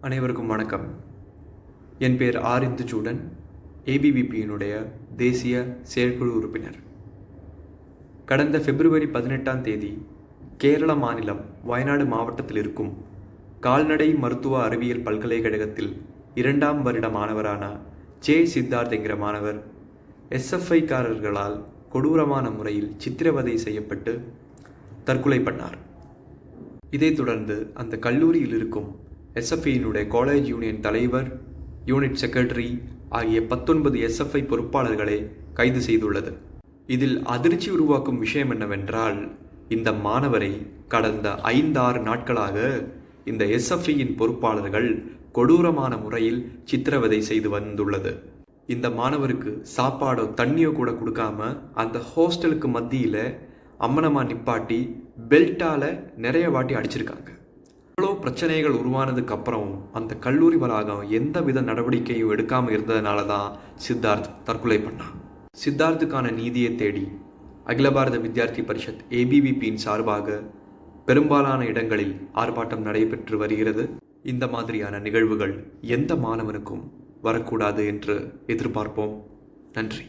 அனைவருக்கும் வணக்கம். என் பேர் ஆர் இந்துச்சூடன் ஏபிவிபியினுடைய தேசிய செயற்குழு உறுப்பினர். கடந்த பிப்ரவரி பதினெட்டாம் தேதி கேரள மாநிலம் வயநாடு மாவட்டத்தில் இருக்கும் கால்நடை மருத்துவ அறிவியல் பல்கலைக்கழகத்தில் இரண்டாம் வருட மாணவரான ஜே சித்தார்த் என்கிற மாணவர் எஸ்எஃப்ஐக்காரர்களால் கொடூரமான முறையில் சித்திரவதை செய்யப்பட்டு தற்கொலை பண்ணார் இதைத் தொடர்ந்து அந்த கல்லூரியில் இருக்கும் எஸ்எஃப்ஐயினுடைய காலேஜ் யூனியன் தலைவர் யூனிட் செக்ரட்டரி ஆகிய பத்தொன்பது எஸ்எஃப்ஐ பொறுப்பாளர்களை கைது செய்துள்ளது. இதில் அதிர்ச்சி உருவாக்கும் விஷயம் என்னவென்றால் இந்த மாணவரை கடந்த ஐந்தாறு நாட்களாக இந்த எஸ்எஃப்ஐயின் பொறுப்பாளர்கள் கொடூரமான முறையில் சித்திரவதை செய்து வந்துள்ளது. இந்த மாணவருக்கு சாப்பாடோ தண்ணியோ கூட கொடுக்காம அந்த ஹோஸ்டலுக்கு மத்தியில் அம்மனமா நிப்பாட்டி பெல்ட்டால் நிறைய வாட்டி அடிச்சிருக்காங்க. இவ்வளோ பிரச்சனைகள் உருவானதுக்கு அப்புறம் அந்த கல்லூரி வளாகம் எந்த வித நடவடிக்கையும் எடுக்காமல் இருந்ததுனால தான் சித்தார்த் தற்கொலை பண்ணான். சித்தார்த்துக்கான நீதியை தேடி அகில பாரத வித்யார்த்தி பரிஷத் ஏபிவிபியின் சார்பாக பெரும்பாலான இடங்களில் ஆர்ப்பாட்டம் நடைபெற்று வருகிறது. இந்த மாதிரியான நிகழ்வுகள் எந்த மாணவனுக்கும் வரக்கூடாது என்று எதிர்பார்ப்போம். நன்றி.